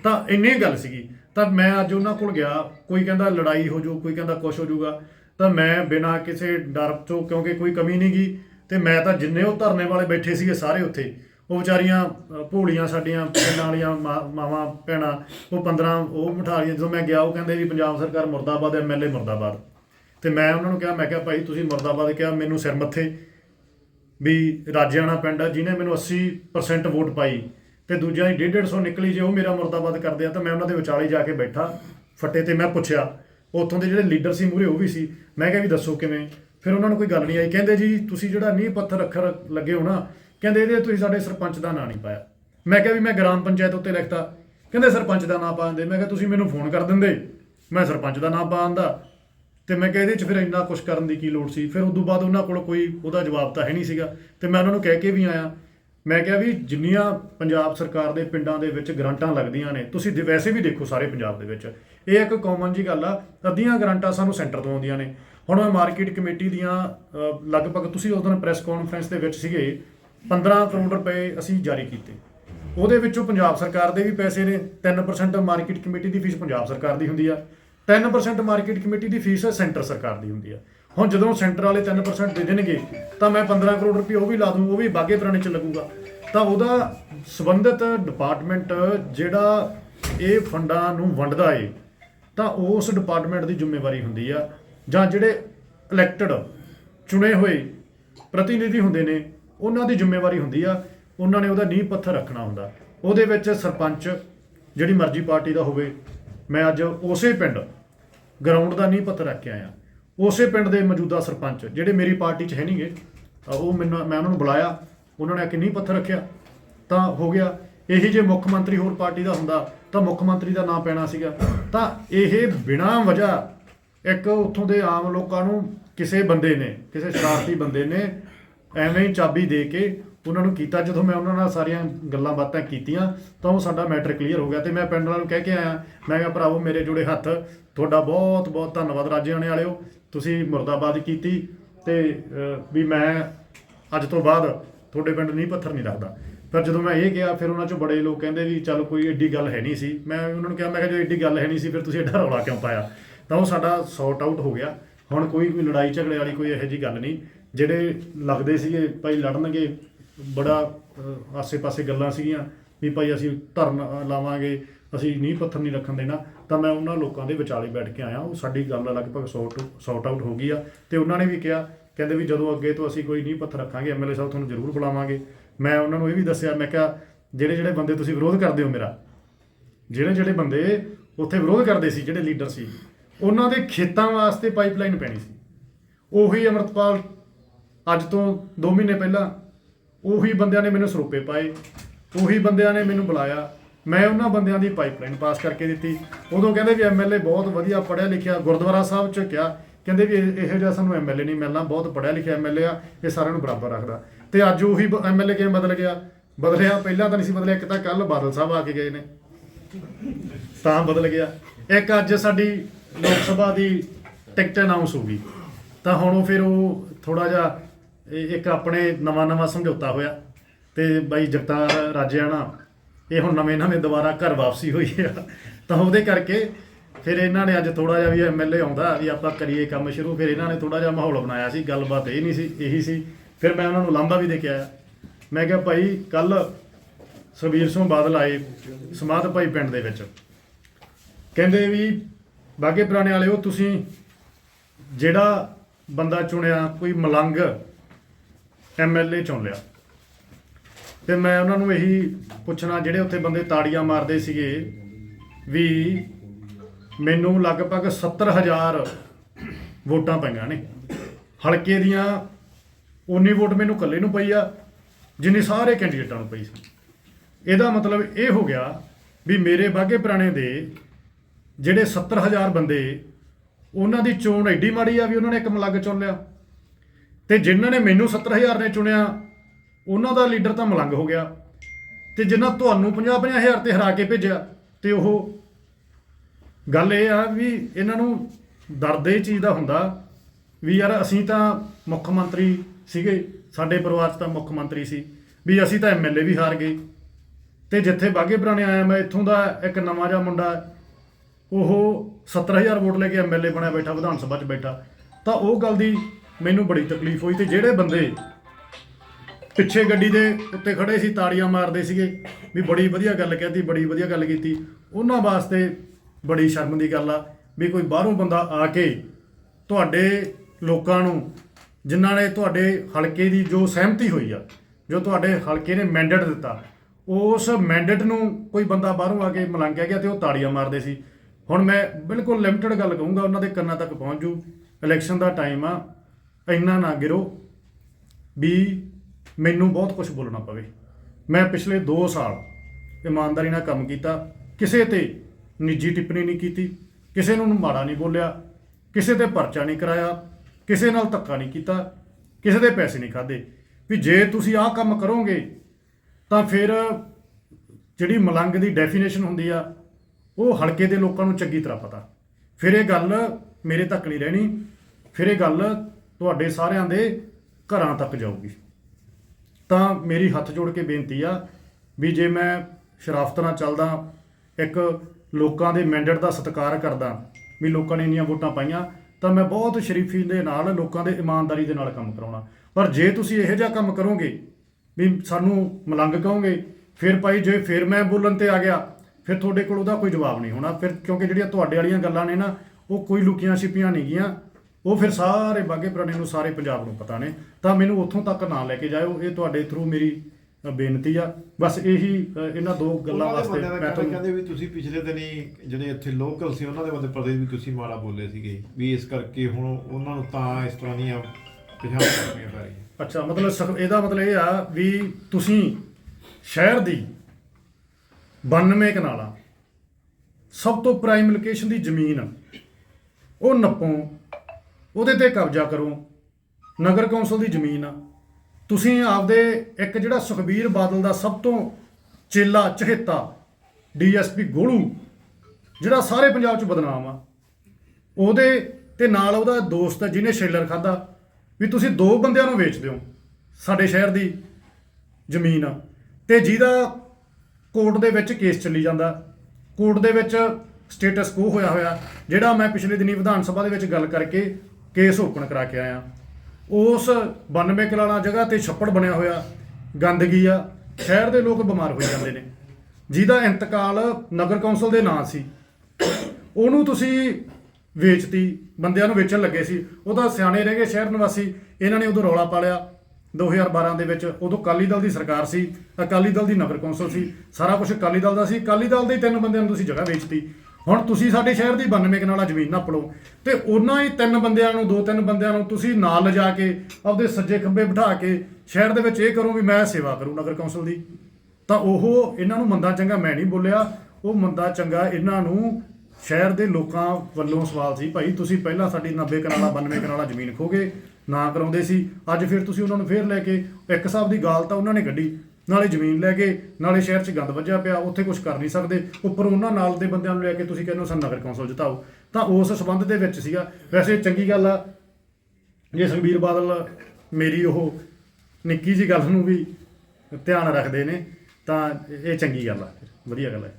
ਤਾਂ ਇੰਨੀ ਗੱਲ ਸੀਗੀ। ਤਾਂ ਮੈਂ ਅੱਜ ਉਹਨਾਂ ਕੋਲ ਗਿਆ। ਕੋਈ ਕਹਿੰਦਾ ਲੜਾਈ ਹੋ ਜਾਊ ਕੋਈ ਕਹਿੰਦਾ ਕੁਛ ਹੋ ਜਾਊਗਾ। ਤਾਂ ਮੈਂ ਬਿਨਾਂ ਕਿਸੇ ਡਰ ਤੋਂ ਕਿਉਂਕਿ ਕੋਈ ਕਮੀ ਨਹੀਂ ਗਈ ਤੇ ਮੈਂ ਤਾਂ ਜਿੰਨੇ ਉਹ ਧਰਨੇ ਵਾਲੇ ਬੈਠੇ ਸੀਗੇ ਸਾਰੇ ਉੱਥੇ ਉਹ ਵਿਚਾਰੀਆਂ ਅ, ਭੋਲੀਆਂ ਸਾਡੀਆਂ ਪਿੰਡਾਂ ਵਾਲੀਆਂ ਮਾਂ- ਮਾਵਾਂ ਭੈਣਾਂ ਉਹ 15 ਉਹ ਮਠਾਰੀਆਂ ਜਦੋਂ ਮੈਂ ਗਿਆ ਉਹ ਕਹਿੰਦੇ ਵੀ ਪੰਜਾਬ ਸਰਕਾਰ ਮੁਰਦਾਬਾਦ ਐਮਐਲਏ ਮੁਰਦਾਬਾਦ। ਤੇ ਮੈਂ ਉਹਨਾਂ ਨੂੰ ਕਿਹਾ, ਮੈਂ ਕਿਹਾ, ਭਾਈ, ਤੁਸੀਂ ਮੁਰਦਾਬਾਦ ਕਿਹਾ, ਮੈਨੂੰ ਸਿਰ ਮੱਥੇ ਵੀ ਰਾਜਿਆਣਾ ਪਿੰਡ ਆ, ਜਿਹਨੇ ਮੈਨੂੰ 80% ਵੋਟ ਪਾਈ ਤੇ ਦੂਜਿਆਂ ਦੀ 150 ਨਿਕਲੀ, ਜੇ ਉਹ ਮੇਰਾ ਮੁਰਦਾਬਾਦ ਕਰਦੇ ਆ, ਤਾਂ ਮੈਂ ਉਹਨਾਂ ਦੇ ਵਿਚਾਲੇ ਜਾ ਕੇ ਬੈਠਾ, ਫੱਟੇ ਤੇ ਮੈਂ ਪੁੱਛਿਆ। ਉੱਥੋਂ ਦੇ ਜਿਹੜੇ ਲੀਡਰ ਸੀ ਮੂਰੇ ਉਹ ਵੀ ਸੀ। ਮੈਂ ਕਿਹਾ ਵੀ ਦੱਸੋ ਕਿਵੇਂ? ਫਿਰ ਉਹਨਾਂ ਨੂੰ ਕੋਈ ਗੱਲ ਨਹੀਂ ਆਈ। ਕਹਿੰਦੇ ਜੀ, ਤੁਸੀਂ ਜਿਹੜਾ ਨੀਂਹ ਪੱਥਰ ਅੱਖਰ ਲੱਗੇ ਹੋ ਨਾ, ਕਹਿੰਦੇ ਇਹਦੇ ਤੁਸੀਂ ਸਾਡੇ ਸਰਪੰਚ ਦਾ ਨਾਂ ਨਹੀਂ ਪਾਇਆ। ਮੈਂ ਕਿਹਾ ਵੀ ਮੈਂ ਗ੍ਰਾਮ ਪੰਚਾਇਤ ਉੱਤੇ ਲਿਖਤਾ। ਕਹਿੰਦੇ, ਸਰਪੰਚ ਦਾ ਨਾਂ ਪਾ ਦਿੰਦੇ। ਮੈਂ ਕਿਹਾ, ਤੁਸੀਂ ਮੈਨੂੰ ਫੋਨ ਕਰ ਦਿੰਦੇ? ਮੈਂ ਸਰਪੰਚ ਦਾ ਨਾਂ ਪਾ ਦਿੰਦਾ। ਤੇ ਮੈਂ ਕਿਹਾ ਇਹਦੇ 'ਚ ਫਿਰ ਇੰਨਾ ਕੁਝ ਕਰਨ ਦੀ ਕੀ ਲੋੜ ਸੀ? ਫਿਰ ਉਦੋਂ ਬਾਅਦ ਉਹਨਾਂ ਕੋਲ ਕੋਈ ਉਹਦਾ ਜਵਾਬ ਤਾਂ ਹੈ ਨਹੀਂ ਸੀਗਾ। ਤੇ ਮੈਂ ਉਹਨਾਂ ਨੂੰ ਕਹਿ ਕੇ ਵੀ ਆਇਆ। ਮੈਂ ਕਿਹਾ ਵੀ ਜਿੰਨੀਆਂ ਪੰਜਾਬ ਸਰਕਾਰ ਦੇ ਪਿੰਡਾਂ ਦੇ ਵਿੱਚ ਗ੍ਰਾਂਟਾਂ ਲੱਗਦੀਆਂ ਨੇ ਤੁਸੀਂ ਦੇ- ਵੈਸੇ ਵੀ ਦੇਖੋ ਸਾਰੇ ਪੰਜਾਬ ਦੇ ਵਿੱਚ। ਇਹ ਇੱਕ ਕਾਮਨ ਜੀ ਗੱਲ ਆ ਅੱਧੀਆਂ ਗ੍ਰਾਂਟਾਂ ਸਾਨੂੰ ਸੈਂਟਰ ਤੋਂ ਆਉਂਦੀਆਂ ਨੇ। ਹੁਣ ਮੈਂ ਮਾਰਕੀਟ ਕਮੇਟੀ ਦੀਆਂ ਅ, ਲਗਭਗ ਤੁਸੀਂ ਉਸ ਦਿਨ ਪ੍ਰੈਸ ਕਾਨਫਰੰਸ ਦੇ ਵਿੱਚ ਸੀਗੇ 15 ਕਰੋੜ ਰੁਪਏ ਅਸੀਂ ਜਾਰੀ ਕੀਤੇ। ਉਹਦੇ ਵਿੱਚੋਂ ਪੰਜਾਬ ਸਰਕਾਰ ਦੇ ਵੀ ਪੈਸੇ ਨੇ 3% ਮਾਰਕੀਟ ਕਮੇਟੀ ਦੀ ਫੀਸ ਪੰਜਾਬ ਸਰਕਾਰ ਦੀ ਹੁੰਦੀ ਆ। 3% ਮਾਰਕੀਟ ਕਮੇਟੀ ਦੀ ਫੀਸ ਸੈਂਟਰ ਸਰਕਾਰ ਦੀ ਹੁੰਦੀ ਆ। ਹੁਣ ਜਦੋਂ ਸੈਂਟਰ ਵਾਲੇ 3% ਦੇ ਦੇਣਗੇ, ਤਾਂ ਮੈਂ 15 ਕਰੋੜ ਰੁਪਏ ਉਹ ਵੀ ਲਾ ਦੂੰ, ਉਹ ਵੀ ਬਾਗੇ ਪੁਰਾਣੇ ਚ ਲੱਗੂਗਾ। ਤਾਂ ਉਹਦਾ ਸੰਬੰਧਿਤ ਡਿਪਾਰਟਮੈਂਟ ਜਿਹੜਾ ਇਹ ਫੰਡਾਂ ਨੂੰ ਵੰਡਦਾ ਏ, ਤਾਂ ਉਸ ਡਿਪਾਰਟਮੈਂਟ ਦੀ ਜ਼ਿੰਮੇਵਾਰੀ ਹੁੰਦੀ ਆ। ਜਾਂ ਜਿਹੜੇ ਇਲੈਕਟਡ ਚੁਣੇ ਹੋਏ ਪ੍ਰਤੀਨਿਧੀ ਹੁੰਦੇ ਨੇ, ਉਹਨਾਂ ਦੀ ਜ਼ਿੰਮੇਵਾਰੀ ਹੁੰਦੀ ਆ। ਉਹਨਾਂ ਨੇ ਉਹਦਾ ਨੀਂਹ ਪੱਥਰ ਰੱਖਣਾ ਹੁੰਦਾ। ਉਹਦੇ ਵਿੱਚ ਸਰਪੰਚ, ਜਿਹੜੀ ਮਰਜ਼ੀ ਪਾਰਟੀ ਦਾ ਹੋਵੇ, ਮੈਂ ਅੱਜ ਉਸੇ ਪਿੰਡ ਗਰਾਊਂਡ ਦਾ ਨੀਂਹ ਪੱਥਰ ਰੱਖ ਕੇ ਆਇਆ। ਉਸੇ ਪਿੰਡ ਦੇ ਮੌਜੂਦਾ ਸਰਪੰਚ, ਜਿਹੜੇ ਮੇਰੀ ਪਾਰਟੀ 'ਚ ਹੈ ਨਹੀਂਗੇ, ਤਾਂ ਉਹ ਮੈਨੂੰ, ਮੈਂ ਉਹਨਾਂ ਨੂੰ ਬੁਲਾਇਆ, ਉਹਨਾਂ ਨੇ ਆ ਕੇ ਨੀਂਹ ਪੱਥਰ ਰੱਖਿਆ। ਤਾਂ ਹੋ ਗਿਆ, ਇਹੀ ਜੇ ਮੁੱਖ ਮੰਤਰੀ ਹੋਰ ਪਾਰਟੀ ਦਾ ਹੁੰਦਾ, ਤਾਂ ਮੁੱਖ ਮੰਤਰੀ ਦਾ ਨਾਂ ਪੈਣਾ ਸੀਗਾ। ਤਾਂ ਇਹ ਬਿਨਾਂ ਵਜ੍ਹਾ ਇੱਕ ਉੱਥੋਂ ਦੇ ਆਮ ਲੋਕਾਂ ਨੂੰ ਕਿਸੇ ਬੰਦੇ ਨੇ, ਕਿਸੇ ਸ਼ਰਾਰਤੀ ਬੰਦੇ ਨੇ ਐਵੇਂ ਹੀ ਚਾਬੀ ਦੇ ਕੇ ਉਹਨਾਂ ਨੂੰ ਕੀਤਾ। ਜਦੋਂ ਮੈਂ ਉਹਨਾਂ ਨਾਲ ਸਾਰੀਆਂ ਗੱਲਾਂ ਬਾਤਾਂ ਕੀਤੀਆਂ, ਤਾਂ ਉਹ ਸਾਡਾ ਮੈਟਰ ਕਲੀਅਰ ਹੋ ਗਿਆ ਤੇ ਮੈਂ ਪਿੰਡ ਵਾਲਿਆਂ ਨੂੰ ਕਹਿ ਕੇ ਆਇਆ। ਮੈਂ ਕਿਹਾ, ਭਰਾਵੋ, ਮੇਰੇ ਜੁੜੇ ਹੱਥ, ਤੁਹਾਡਾ ਬਹੁਤ ਬਹੁਤ ਧੰਨਵਾਦ ਰਾਜਿਆਣੇ ਵਾਲਿਓ। ਤੁਸੀਂ ਮੁਰਦਾਬਾਦ ਕੀਤੀ ਤੇ ਵੀ ਮੈਂ ਅੱਜ ਤੋਂ ਬਾਅਦ ਤੁਹਾਡੇ ਪਿੰਡ ਨਹੀਂ ਪੱਥਰ ਨਹੀਂ ਰੱਖਦਾ। ਪਰ ਜਦੋਂ ਮੈਂ ਇਹ ਗਿਆ ਫਿਰ ਉਹਨਾਂ ਚੋਂ ਬੜੇ ਲੋਕ ਕਹਿੰਦੇ ਵੀ, ਚੱਲ ਕੋਈ ਏਡੀ ਗੱਲ ਹੈ ਨਹੀਂ ਸੀ। ਮੈਂ ਉਹਨਾਂ ਨੂੰ ਕਿਹਾ, ਮੈਂ ਕਿਹਾ, ਜੇ ਏਡੀ ਗੱਲ ਹੈ ਨਹੀਂ ਸੀ, ਫਿਰ ਤੁਸੀਂ ਏਡਾ ਰੌਲਾ ਕਿਉਂ ਪਾਇਆ? ਤਾਂ ਉਹ ਸਾਡਾ ਸੌਟ ਆਊਟ ਹੋ ਗਿਆ। ਹੁਣ ਕੋਈ ਵੀ ਲੜਾਈ ਝਗੜੇ ਵਾਲੀ ਕੋਈ ਇਹੋ ਜੀ ਗੱਲ ਨਹੀਂ। ਜਿਹੜੇ ਲੱਗਦੇ ਸੀਗੇ, ਭਾਈ ਲੜਨਗੇ ਬੜਾ ਆਸੇ-ਪਾਸੇ ਗੱਲਾਂ ਸੀਗੀਆਂ ਵੀ ਭਾਈ ਅਸੀਂ ਧਰਨ ਲਾਵਾਂਗੇ, ਅਸੀਂ ਨੀਂਹ ਪੱਥਰ ਨਹੀਂ ਰੱਖਣ ਦੇਣਾ, ਤਾਂ ਮੈਂ ਉਹਨਾਂ ਲੋਕਾਂ ਦੇ ਵਿਚਾਲੇ ਬੈਠ ਕੇ ਆਇਆ। ਉਹ ਸਾਡੀ ਗੱਲ ਲਗਭਗ ਸੌਟ ਸੌਟ ਆਊਟ ਹੋ ਗਈ ਆ। ਤੇ ਉਹਨਾਂ ਨੇ ਵੀ ਕਿਹਾ, ਕਹਿੰਦੇ ਵੀ ਜਦੋਂ ਅੱਗੇ ਤੋਂ ਅਸੀਂ ਕੋਈ ਨੀਂਹ ਪੱਥਰ ਰੱਖਾਂਗੇ ਐਮਐਲਏ ਸਾਹਿਬ ਤੁਹਾਨੂੰ ਜ਼ਰੂਰ ਬੁਲਾਵਾਂਗੇ। ਮੈਂ ਉਹਨਾਂ ਨੂੰ ਇਹ ਵੀ ਦੱਸਿਆ, ਮੈਂ ਕਿਹਾ, ਜਿਹੜੇ ਜਿਹੜੇ ਬੰਦੇ ਤੁਸੀਂ ਵਿਰੋਧ ਕਰਦੇ ਹੋ ਮੇਰਾ, ਜਿਹੜੇ ਜਿਹੜੇ ਬੰਦੇ ਉੱਥੇ ਵਿਰੋਧ ਕਰਦੇ ਸੀ, ਜਿਹੜੇ ਲੀਡਰ ਸੀ, ਉਹਨਾਂ ਦੇ ਖੇਤਾਂ ਵਾਸਤੇ ਪਾਈਪਲਾਈਨ ਪੈਣੀ ਸੀ। ਉਹੀ ਅਮਰਤਪਾਲ ਅੱਜ ਤੋਂ 2 ਮਹੀਨੇ ਪਹਿਲਾਂ ਉਹੀ ਬੰਦਿਆਂ ਨੇ ਮੈਨੂੰ ਸਰੂਪੇ ਪਾਏ, ਉਹੀ ਬੰਦਿਆਂ ਨੇ ਮੈਨੂੰ ਬੁਲਾਇਆ। ਮੈਂ ਉਹਨਾਂ ਬੰਦਿਆਂ ਦੀ ਪਾਈਪਲਾਈਨ ਪਾਸ ਕਰਕੇ ਦਿੱਤੀ। ਉਦੋਂ ਕਹਿੰਦੇ ਵੀ ਐਮਐਲਏ ਬਹੁਤ ਵਧੀਆ ਪੜ੍ਹਿਆ ਲਿਖਿਆ ਗੁਰਦੁਆਰਾ ਸਾਹਿਬ ਚ ਕਿਹਾ, ਕਹਿੰਦੇ ਵੀ ਇਹ- ਇਹੋ ਜਿਹਾ ਸਾਨੂੰ ਐਮਐਲਏ ਨਹੀਂ ਮਿਲਣਾ, ਬਹੁਤ ਪੜ੍ਹਿਆ ਲਿਖਿਆ ਐਮਐਲਏ ਆ, ਇਹ ਸਾਰਿਆਂ ਨੂੰ ਬਰਾਬਰ ਰੱਖਦਾ। ਤੇ ਅੱਜ ਉਹੀ ਐਮਐਲਏ ਕਿਵੇਂ ਬਦਲ ਗਿਆ? ਬਦਲਿਆ, ਪਹਿਲਾਂ ਤਾਂ ਨਹੀਂ ਸੀ ਬਦਲਿਆ, ਇੱਕ ਤਾਂ ਕੱਲ ਬਾਦਲ ਸਾਹਿਬ ਆ ਕੇ ਗਏ ਨੇ। ਤਾਂ ਬਦਲ ਗਿਆ। ਇੱਕ ਅੱਜ ਸਾਡੀ ਲੋਕ ਸਭਾ ਦੀ ਟਿਕਟ ਅਨਾਉਂਸ ਹੋ ਗਈ। ਤਾਂ ਹੁਣ ਉਹ ਫਿਰ ਉਹ ਥੋੜਾ ਜਿਹਾ ਇਹ- ਇੱਕ ਆਪਣੇ ਨਵਾਂ ਨਵਾਂ ਸਮਝੌਤਾ ਹੋਇਆ ਤੇ ਬਾਈ ਜਗਤਾਰ ਰਾਜਿਆਣਾ, ਇਹ ਹੁਣ ਨਵੇਂ ਨਵੇਂ ਦੁਬਾਰਾ ਘਰ ਵਾਪਸੀ ਹੋਈ ਆ। ਤਾਂ ਉਹਦੇ ਕਰਕੇ ਫਿਰ ਇਹਨਾਂ ਨੇ ਅੱਜ ਥੋੜਾ ਜਿਹਾ ਵੀ ਐਮਐਲਏ ਆਉਂਦਾ ਵੀ ਆਪਾਂ ਕਰੀਏ ਕੰਮ ਸ਼ੁਰੂ, ਫਿਰ ਇਹਨਾਂ ਨੇ ਥੋੜਾ ਜਿਹਾ ਮਾਹੌਲ ਬਣਾਇਆ ਸੀ, ਗੱਲਬਾਤ ਇਹ ਨਹੀਂ ਸੀ, ਇਹੀ ਸੀ। ਫਿਰ ਮੈਂ ਉਹਨਾਂ ਨੂੰ ਲਾਂਭਾ ਵੀ ਦੇ ਕੇ ਆਇਆ। ਮੈਂ ਕਿਹਾ ਭਾਈ ਕੱਲ ਸੁਖਬੀਰ ਸਿੰਘ ਬਾਦਲ ਆਏ ਸਮਾਧ ਭਾਈ ਪਿੰਡ ਦੇ ਵਿੱਚ। ਕਹਿੰਦੇ ਵੀ ਬਾਗੇ ਪੁਰਾਣੇ ਵਾਲਿਓ, ਤੁਸੀਂ ਜਿਹੜਾ ਬੰਦਾ ਚੁਣਿਆ, ਕੋਈ ਮਲੰਗ ਐਮਐਲਏ ਚੁਣ ਲਿਆ। ਤੇ ਮੈਂ ਉਹਨਾਂ ਨੂੰ ਇਹੀ ਪੁੱਛਣਾ, ਜਿਹੜੇ ਉੱਥੇ ਬੰਦੇ ਤਾੜੀਆਂ ਮਾਰਦੇ ਸੀਗੇ ਵੀ ਮੈਨੂੰ ਲਗਭਗ 70000 ਵੋਟਾਂ ਪਈਆਂ ਨੇ। ਹਲਕੇ ਦੀਆਂ ਉਨੀ ਵੋਟ ਮੈਨੂੰ ਇਕੱਲੇ ਨੂੰ ਪਈ ਆ, ਜਿੰਨੀ ਸਾਰੇ ਕੈਂਡੀਡੇਟਾਂ ਨੂੰ ਪਈ ਸੀ। ਇਹਦਾ ਮਤਲਬ ਇਹ ਹੋ ਗਿਆ ਵੀ ਮੇਰੇ ਬਾਗੇ ਪੁਰਾਣੇ ਦੇ ਜਿਹੜੇ 70000 ਬੰਦੇ, ਉਹਨਾਂ ਦੀ ਚੋਣ ਐਡੀ ਮਾੜੀ ਆ ਵੀ ਉਹਨਾਂ ਨੇ ਇੱਕ ਮਲੱਗ ਚੁਣ ਲਿਆ। ਤੇ ਜਿਨ੍ਹਾਂ ਨੇ ਮੈਨੂੰ 70000 ਨੇ ਚੁਣਿਆ, ਉਹਨਾਂ ਦਾ ਲੀਡਰ ਤਾਂ ਮਲੰਗ ਹੋ ਗਿਆ। ਤੇ ਜਿਨ੍ਹਾਂ ਤੁਹਾਨੂੰ 50 ਹਜ਼ਾਰ ਤੇ ਹਰਾ ਕੇ ਭੇਜਿਆ, ਤੇ ਉਹ ਗੱਲ ਇਹ ਆ ਵੀ ਇਹਨਾਂ ਨੂੰ ਦਰਦ ਇਹ ਚੀਜ਼ ਦਾ ਹੁੰਦਾ ਵੀ ਯਾਰ ਅਸੀਂ ਤਾਂ ਮੁੱਖ ਮੰਤਰੀ ਸੀਗੇ, ਸਾਡੇ ਪਰਿਵਾਰ 'ਚ ਤਾਂ ਮੁੱਖ ਮੰਤਰੀ ਸੀ, ਵੀ ਅਸੀਂ ਤਾਂ ਐਮਐਲਏ ਵੀ ਹਾਰ ਗਏ। ਤੇ ਜਿੱਥੇ ਬਾਗੇ ਪੁਰਾਣੇ ਆਇਆ ਮੈਂ ਇੱਥੋਂ ਦਾ ਇੱਕ ਨਵਾਂ ਜਿਹਾ ਮੁੰਡਾ, ਉਹ 70000 ਵੋਟ ਲੈ ਕੇ ਐਮਐਲਏ ਬਣਿਆ ਬੈਠਾ, ਵਿਧਾਨ ਸਭਾ 'ਚ ਬੈਠਾ। ਤਾਂ ਉਹ ਗੱਲ ਦੀ ਮੈਨੂੰ ਬੜੀ ਤਕਲੀਫ ਹੋਈ ਤੇ ਜਿਹੜੇ ਬੰਦੇ ਪਿੱਛੇ ਗੱਡੀ ਦੇ ਉੱਤੇ ਖੜੇ ਸੀ, ਤਾੜੀਆਂ ਮਾਰਦੇ ਸੀਗੇ, ਵੀ ਬੜੀ ਵਧੀਆ ਗੱਲ ਕਹਿਤੀ, ਬੜੀ ਵਧੀਆ ਗੱਲ ਕੀਤੀ। ਉਹਨਾਂ ਵਾਸਤੇ ਬੜੀ ਸ਼ਰਮ ਦੀ ਗੱਲ ਆ ਵੀ ਕੋਈ ਬਾਹਰੋਂ ਬੰਦਾ ਆ ਕੇ ਤੁਹਾਡੇ ਲੋਕਾਂ ਨੂੰ, ਜਿਨ੍ਹਾਂ ਨੇ ਤੁਹਾਡੇ ਹਲਕੇ ਦੀ ਜੋ ਸਹਿਮਤੀ ਹੋਈ ਆ, ਜੋ ਤੁਹਾਡੇ ਹਲਕੇ ਨੇ ਮੈਂਡੇਟ ਦਿੱਤਾ, ਉਸ ਮੈਂਡੇਟ ਨੂੰ ਕੋਈ ਬੰਦਾ ਬਾਹਰੋਂ ਆ ਕੇ ਮਲੰਗਿਆ ਗਿਆ ਤੇ ਉਹ ਤਾੜੀਆਂ ਮਾਰਦੇ ਸੀ। ਹੁਣ ਮੈਂ ਬਿਲਕੁਲ ਲਿਮਟਿਡ ਗੱਲ ਕਹੂੰਗਾ, ਉਹਨਾਂ ਦੇ ਕੰਨਾਂ ਤੱਕ ਪਹੁੰਚ ਜੂ। ਇਲੈਕਸ਼ਨ ਦਾ ਟਾਈਮ ਆ ਇੰਨਾ ਨਾ ਗਿਰੋ ਵੀ ਮੈਨੂੰ ਬਹੁਤ ਕੁਝ ਬੋਲਣਾ ਪਵੇ। ਮੈਂ ਪਿਛਲੇ 2 ਸਾਲ ਇਮਾਨਦਾਰੀ ਨਾਲ ਕੰਮ ਕੀਤਾ, ਕਿਸੇ ਤੇ ਨਿੱਜੀ ਟਿੱਪਣੀ ਨਹੀਂ ਕੀਤੀ, ਕਿਸੇ ਨੂੰ ਮਾੜਾ ਨਹੀਂ ਬੋਲਿਆ, ਕਿਸੇ ਤੇ ਪਰਚਾ ਨਹੀਂ ਕਰਾਇਆ, ਕਿਸੇ ਨਾਲ ਧੱਕਾ ਨਹੀਂ ਕੀਤਾ, ਕਿਸੇ ਦੇ ਪੈਸੇ ਨਹੀਂ ਖਾਦੇ ਵੀ ਜੇ ਤੁਸੀਂ ਆਹ ਕੰਮ ਕਰੋਗੇ, ਤਾਂ ਫਿਰ ਜਿਹੜੀ ਮਲੰਗ ਦੀ ਡੈਫੀਨੇਸ਼ਨ ਹੁੰਦੀ ਆ, ਉਹ ਹਲਕੇ ਦੇ ਲੋਕਾਂ ਨੂੰ ਚੰਗੀ ਤਰ੍ਹਾਂ ਪਤਾ। ਫਿਰ ਇਹ ਗੱਲ ਮੇਰੇ ਤੱਕ ਨਹੀਂ ਰਹਿਣੀ, ਫਿਰ ਇਹ ਗੱਲ ਤੁਹਾਡੇ ਸਾਰਿਆਂ ਦੇ ਘਰਾਂ ਤੱਕ ਜਾਊਗੀ। ਤਾਂ ਮੇਰੀ ਹੱਥ ਜੋੜ ਕੇ ਬੇਨਤੀ ਆ ਵੀ ਜੇ ਮੈਂ ਸ਼ਰਾਫਤ ਨਾਲ ਚੱਲਦਾ, ਇੱਕ ਲੋਕਾਂ ਦੇ ਮੈਂਡੇਟ ਦਾ ਸਤਿਕਾਰ ਕਰਦਾ, ਵੀ ਲੋਕਾਂ ਨੇ ਇੰਨੀਆਂ ਵੋਟਾਂ ਪਾਈਆਂ, ਤਾਂ ਮੈਂ ਬਹੁਤ ਸ਼ਰੀਫੀ ਦੇ ਨਾਲ ਲੋਕਾਂ ਦੇ ਇਮਾਨਦਾਰੀ ਦੇ ਨਾਲ ਕੰਮ ਕਰਾਉਣਾ। ਪਰ ਜੇ ਤੁਸੀਂ ਇਹੋ ਜਿਹਾ ਕੰਮ ਕਰੋਗੇ, ਵੀ ਸਾਨੂੰ ਮਲੰਗ ਕਹੋਗੇ, ਫਿਰ ਭਾਈ ਜੇ ਫਿਰ ਮੈਂ ਬੋਲਣ ਤੇ ਆ ਗਿਆ, ਫਿਰ ਤੁਹਾਡੇ ਕੋਲ ਉਹਦਾ ਕੋਈ ਜਵਾਬ ਨਹੀਂ ਹੋਣਾ। ਫਿਰ ਕਿਉਂਕਿ ਜਿਹੜੀਆਂ ਤੁਹਾਡੇ ਵਾਲੀਆਂ ਗੱਲਾਂ ਨੇ ਨਾ, ਉਹ ਕੋਈ ਲੁਕੀਆਂ ਛਿਪੀਆਂ ਨਹੀਂ ਗੀਆਂ। ਉਹ ਫਿਰ ਸਾਰੇ ਬਾਗੇ ਪੁਰਾਣੇ ਨੂੰ ਸਾਰੇ ਪੰਜਾਬ ਨੂੰ ਪਤਾ ਨੇ। ਤਾਂ ਮੈਨੂੰ ਉੱਥੋਂ ਤੱਕ ਨਾ ਲੈ ਕੇ ਜਾਇਓ ਇਹ ਤੁਹਾਡੇ ਥਰੂ ਮੇਰੀ ਬੇਨਤੀ ਆ। ਬਸ ਇਹੀ ਇਹਨਾਂ ਦੋ ਗੱਲਾਂ ਵਾਸਤੇ ਮੈਂ ਤੁਹਾਨੂੰ ਕਹਿੰਦੇ ਵੀ ਤੁਸੀਂ ਪਿਛਲੇ ਦਿਨੀ ਜਿਹੜੇ ਇੱਥੇ ਲੋਕਲ ਸੀ ਉਹਨਾਂ ਦੇ ਬੰਦੇ ਪ੍ਰਤੀ ਵੀ ਤੁਸੀਂ ਮਾੜਾ ਬੋਲੇ ਸੀਗੇ। ਵੀ ਇਸ ਕਰਕੇ ਹੁਣ ਉਹਨਾਂ ਨੂੰ ਤਾਂ ਇਸ ਤਰ੍ਹਾਂ ਦੀਆਂ ਪਛਾਣ ਕਰਨੀਆਂ ਪੈ ਰਹੀਆਂ ਅੱਛਾ ਮਤਲਬ ਇਹਦਾ ਮਤਲਬ ਇਹ ਆ ਵੀ ਤੁਸੀਂ ਸ਼ਹਿਰ ਦੀ 92 ਕਨਾਲਾਂ ਸਭ ਤੋਂ ਪ੍ਰਾਈਮ ਲੋਕੇਸ਼ਨ ਦੀ ਜ਼ਮੀਨ ਉਹ ਨੱਪੋ। ਉਹਦੇ ਤੇ ਕਬਜ਼ਾ ਕਰੋ। ਨਗਰ ਕੌਂਸਲ ਦੀ ਜ਼ਮੀਨ ਆ। ਤੁਸੀਂ ਆਪਦੇ ਇੱਕ ਜਿਹੜਾ ਸੁਖਬੀਰ ਬਾਦਲ ਦਾ ਸਭ ਤੋਂ ਚੇਲਾ, ਚਹੇਤਾ, ਡੀਐਸਪੀ ਗੋਲੂ, ਜਿਹੜਾ ਸਾਰੇ ਪੰਜਾਬ 'ਚ ਬਦਨਾਮ ਆ। ਉਹਦੇ ਤੇ ਨਾਲ ਉਹਦਾ ਦੋਸਤ ਆ ਜਿਹਨੇ ਸ਼ੇਲਰ ਖਾਦਾ ਵੀ ਤੁਸੀਂ ਦੋ ਬੰਦਿਆਂ ਨੂੰ ਵੇਚ ਦਿਓ, ਸਾਡੇ ਸ਼ਹਿਰ ਦੀ ਜ਼ਮੀਨ ਆ। ਤੇ ਜਿਹਦਾ ਕੋਰਟ ਦੇ ਵਿੱਚ ਕੇਸ ਚੱਲੀ ਜਾਂਦਾ। ਕੋਰਟ ਦੇ ਵਿੱਚ ਸਟੇਟਸ ਕੋ ਹੋਇਆ ਹੋਇਆ, ਜਿਹੜਾ ਮੈਂ ਪਿਛਲੇ ਦਿਨੀ ਵਿਧਾਨ ਸਭਾ ਦੇ ਵਿੱਚ ਗੱਲ ਕਰਕੇ ਕੇਸ ਓਪਨ ਕਰਾ ਕੇ ਆਇਆ। ਉਸ 92 ਕਲਾਲਾ ਜਗ੍ਹਾ ਤੇ ਛੱਪੜ ਬਣਿਆ ਹੋਇਆ, ਗੰਦਗੀ ਆ, ਸ਼ਹਿਰ ਦੇ ਲੋਕ ਬਿਮਾਰ ਹੋਈ ਜਾਂਦੇ ਨੇ। ਜਿਹਦਾ ਇੰਤਕਾਲ ਨਗਰ ਕੌਂਸਲ ਦੇ ਨਾਂ ਸੀ। ਉਹਨੂੰ ਤੁਸੀਂ ਵੇਚਤੀ, ਬੰਦਿਆਂ ਨੂੰ ਵੇਚਣ ਲੱਗੇ ਸੀ। ਉਹਦਾ ਸਿਆਣੇ ਰਹਿ ਗਏ ਸ਼ਹਿਰ ਨਿਵਾਸੀ। ਇਹਨਾਂ ਨੇ ਉਦੋਂ ਰੌਲਾ ਪਾ ਲਿਆ 2012 ਦੇ ਵਿੱਚ ਉਦੋਂ ਅਕਾਲੀ ਦਲ ਦੀ ਸਰਕਾਰ ਸੀ, ਅਕਾਲੀ ਦਲ ਦੀ ਨਗਰ ਕੌਂਸਲ ਸੀ। ਸਾਰਾ ਕੁਝ ਅਕਾਲੀ ਦਲ ਦਾ ਸੀ। ਅਕਾਲੀ ਦਲ ਦੇ ਤਿੰਨ ਬੰਦਿਆਂ ਨੂੰ ਤੁਸੀਂ ਜਗ੍ਹਾ ਵੇਚਤੀ। ਹੁਣ ਤੁਸੀਂ ਸਾਡੇ ਸ਼ਹਿਰ ਦੀ 92 ਕਨਾਲਾ ਜ਼ਮੀਨ ਨਾ ਲਓ ਤੇ ਉਹਨਾਂ ਹੀ ਤਿੰਨ ਬੰਦਿਆਂ ਨੂੰ, ਦੋ ਤਿੰਨ ਬੰਦਿਆਂ ਨੂੰ ਤੁਸੀਂ ਨਾਲ ਲਿਜਾ ਕੇ, ਆਪਦੇ ਸੱਜੇ ਖੱਬੇ ਬਿਠਾ ਕੇ ਸ਼ਹਿਰ ਦੇ ਵਿੱਚ ਇਹ ਕਰੋ ਵੀ ਮੈਂ ਸੇਵਾ ਕਰੂੰ ਨਗਰ ਕੌਂਸਲ ਦੀ। ਤਾਂ ਉਹ ਇਹਨਾਂ ਨੂੰ ਮੰਦਾ ਚੰਗਾ ਮੈਂ ਨਹੀਂ ਬੋਲਿਆ, ਉਹ ਮੰਦਾ ਚੰਗਾ ਇਹਨਾਂ ਨੂੰ ਸ਼ਹਿਰ ਦੇ ਲੋਕਾਂ ਵੱਲੋਂ ਸਵਾਲ ਸੀ, ਭਾਈ ਤੁਸੀਂ ਪਹਿਲਾਂ ਸਾਡੀ 90 ਕਨਾਲਾ 92 ਕਨਾਲਾ ਜ਼ਮੀਨ ਖੋਗੇ ਨਾ ਕਰਾਉਂਦੇ ਸੀ, ਅੱਜ ਫਿਰ ਤੁਸੀਂ ਉਹਨਾਂ ਨੂੰ ਫੇਰ ਲੈ ਕੇ ਇੱਕ ਹਿਸਾਬ ਦੀ ਗਾਲ ਤਾਂ ਉਹਨਾਂ ਨੇ ਕੱਢੀ। ਨਾਲੇ ਜ਼ਮੀਨ ਲੈ ਕੇ, ਨਾਲੇ ਸ਼ਹਿਰ 'ਚ ਗੰਦ ਵੱਜਿਆ ਪਿਆ, ਉੱਥੇ ਕੁਝ ਕਰ ਨਹੀਂ ਸਕਦੇ। ਉੱਪਰ ਉਹਨਾਂ ਨਾਲ ਦੇ ਬੰਦਿਆਂ ਨੂੰ ਲੈ ਕੇ ਤੁਸੀਂ ਕਹਿੰਦੇ ਹੋ ਸਾਨੂੰ ਨਗਰ ਕੌਂਸਲ ਜਿਤਾਓ। ਤਾਂ ਉਸ ਸਬੰਧ ਦੇ ਵਿੱਚ ਸੀਗਾ। ਵੈਸੇ ਚੰਗੀ ਗੱਲ ਆ, ਜੇ ਸੁਖਬੀਰ ਬਾਦਲ ਮੇਰੀ ਉਹ ਨਿੱਕੀ ਜੀ ਗੱਲ ਨੂੰ ਵੀ ਧਿਆਨ ਰੱਖਦੇ ਨੇ, ਤਾਂ ਇਹ ਚੰਗੀ ਗੱਲ ਆ। ਵਧੀਆ ਗੱਲ ਹੈ